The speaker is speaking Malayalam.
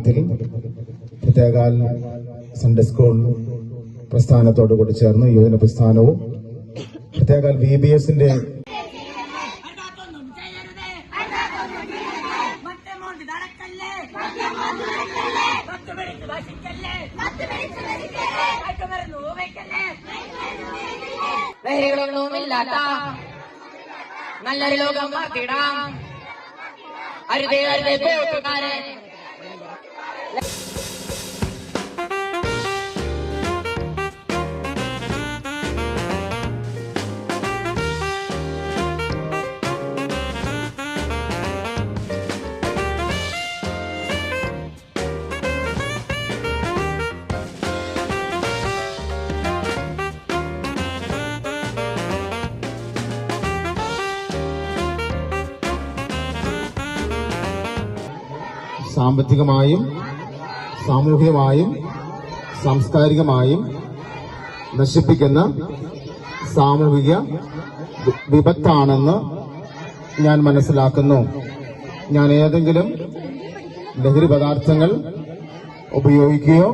ആഭിമുഖ്യത്തിൽ പ്രത്യേകാൽ സൺഡേ സ്കൂൾ പ്രസ്ഥാനത്തോടു കൂടി ചേർന്ന് യുവജന പ്രസ്ഥാനവും പ്രത്യേകാൽ ബി ബി എസിന്റെ നല്ലൊരു ലോകം വാർത്തിടാം അരുതേ അരുതേ കൂട്ടുകാരെ സാമ്പത്തികമായും സാമൂഹികമായും സാംസ്കാരികമായും നശിപ്പിക്കുന്ന സാമൂഹിക വിപത്താണെന്ന് ഞാൻ മനസ്സിലാക്കുന്നു. ഞാൻ ഏതെങ്കിലും ലഹരി പദാർത്ഥങ്ങൾ ഉപയോഗിക്കുകയോ